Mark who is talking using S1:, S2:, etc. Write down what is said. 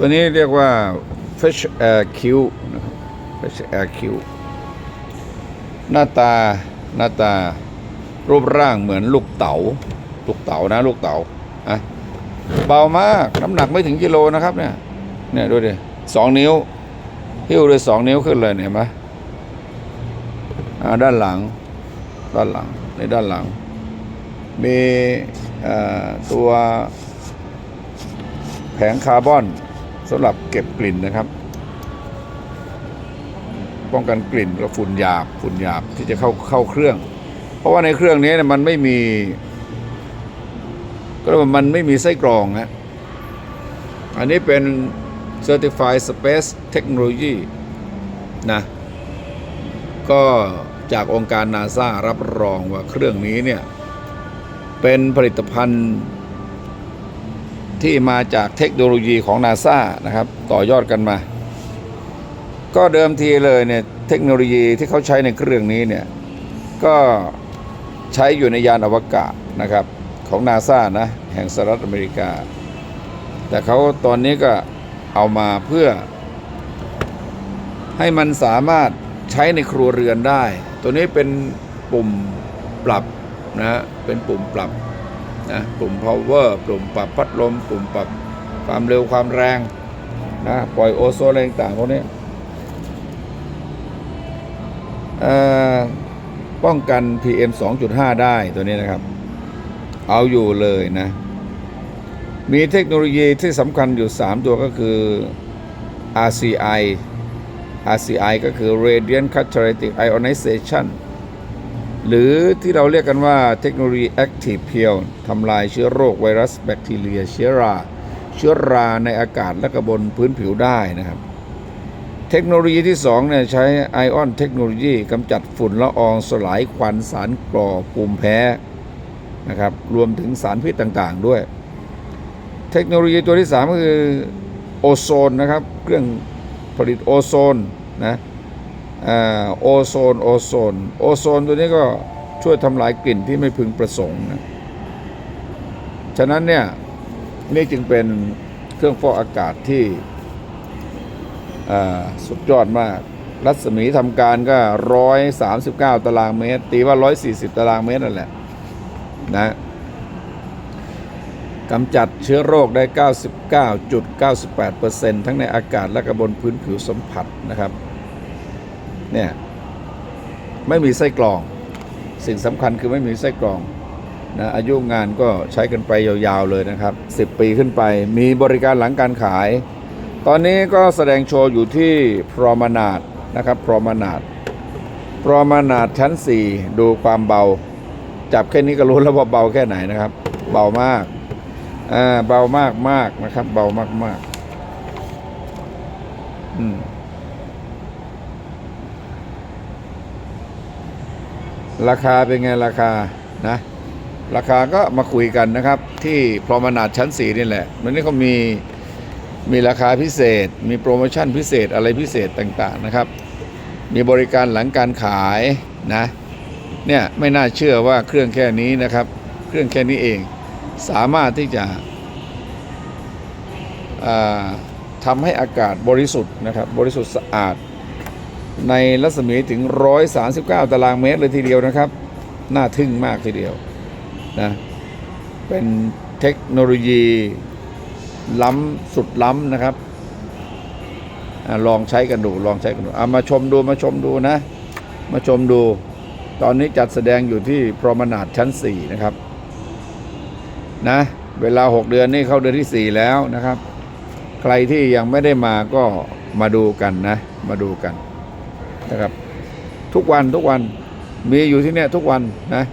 S1: ตัวนี้เรียกว่า Fresh Air Q นะครับ Fresh Air Q หน้าตาหน้าตารูปร่างเหมือนลูกเต๋าลูกเต๋านะลูกเต๋าอะเบามากน้ำหนักไม่ถึงกิโลนะครับเนี่ยเนี่ยดูดิสองนิ้วหิ้วเลยสองนิ้วขึ้นเลยเห็นไหมอ่าด้านหลัง ด้านหลังในด้านหลัง มีอ่อตัวแผงคาร์บอน สำหรับเก็บกลิ่นนะครับ ป้องกันกลิ่นและฝุ่นหยาบฝุ่นหยาบที่จะเข้าเข้าเครื่อง เพราะว่าในเครื่องนี้เนี่ยมันไม่มี ก็เรียกว่ามันไม่มีไส้กรองฮะอันนี้เป็น Certified Space Technology นะก็จากองค์การนาซารับรองว่าเครื่องนี้เนี่ย เป็นผลิตภัณฑ์ ที่มาจากเทคโนโลยีของนาซานะครับ ต่อยอดกันมา ก็เดิมทีเลยเนี่ยเทคโนโลยีที่เขาใช้ในเครื่องนี้เนี่ย ก็ใช้อยู่ในยานอวกาศนะครับ ของนาซานะ แห่งสหรัฐอเมริกา แต่เขาตอนนี้ก็เอามาเพื่อ ให้มันสามารถใช้ในครัวเรือนได้ ตัวนี้เป็นปุ่มปรับนะเป็นปุ่มปรับ นะปุ่ม power ปุ่มปรับพัดลม ปุ่มปรับความเร็วความแรงนะปล่อยโอโซนอะไรต่างพวกนี้เอ่อป้องกัน PM 2.5 ได้ตัวนี้นะครับ เอาอยู่เลยนะ มีเทคโนโลยีที่สำคัญอยู่ 3 ตัวก็คือ RCI RCI ก็คือ Radiant Catalytic Ionization หรือที่เราเรียกกันว่าเทคโนโลยี Active p e e l ทำลายเชื้อโรคไวรัสแบคทีเรีย เชื้อรา เชื้อราในอากาศและก็บนพื้นผิวได้นะครับ เทคโนโลยีที่2เนี่ยใช้ไอออนเทคโนโลยีกำจัดฝุ่นละอองสลายควันสารก่อภูมิแพ้นะครับรวมถึงสารพิษต่างๆด้วย เทคโนโลยีตัวที่ 3 ก็คือโอโซนนะครับ เครื่องผลิตโอโซนนะ โอโซนโอโซนโอโซนตัวนี้ก็ช่วยทำลายกลิ่นที่ไม่พึงประสงค์นะฉะนั้นเนี่ยนี่จึงเป็นเครื่องฟอกอากาศที่สุดยอดมาก รัศมีทำการก็ 139 ตารางเมตร ตีว่า 140 ตารางเมตรนั่นแหละนะกำจัดเชื้อโรคได้ 99.98%ทั้งในอากาศและกระบนพื้นผิวสัมผัสนะครับ เนี่ยไม่มีไส้กรอง สิ่งสำคัญคือไม่มีไส้กรองนะอายุงานก็ใช้กันไปยาวๆเลยนะครับ 10 ปีขึ้นไป มีบริการหลังการขาย ตอนนี้ก็แสดงโชว์อยู่ที่พรอมานาดนะครับพรอมานาดพรอมานาดชั้น 4 ดูความเบา จับแค่นี้ก็รู้แล้วว่าเบาแค่ไหนนะครับ เบามากอ่าเบามากมากนะครับ เบามากมากอืม ราคาเป็นไงราคานะราคาก็มาคุยกันนะครับ ที่พรอมนาดชั้นสีนี่แหละมันนี้เขามีมีราคาพิเศษ มีโปรโมชั่นพิเศษอะไรพิเศษต่างๆนะครับ มีบริการหลังการขายนะเนี่ยไม่น่าเชื่อว่าเครื่องแค่นี้นะครับ เครื่องแค่นี้เองสามารถที่จะทำให้อากาศบริสุทธิ์นะครับ บริสุทธิ์สะอาด ในรัศมีถึง 139 ตารางเมตรเลยทีเดียวนะครับ น่าทึ่งมากทีเดียวนะเป็นเทคโนโลยี ล้ำสุดล้ำนะครับอลองใช้กันดูลองใช้กันดูเอามาชมดูมาชมดูนะ มาชมดู ตอนนี้จัดแสดงอยู่ที่พรอมนาดชั้น 4 นะครับนะเวลา 6 เดือนนี่เข้าเดือนที่ 4 แล้วนะครับ ใครที่ยังไม่ได้มาก็มาดูกันนะ มาดูกัน นะครับ ทุกวันทุกวันมีอยู่ที่เนี่ยทุกวันนะ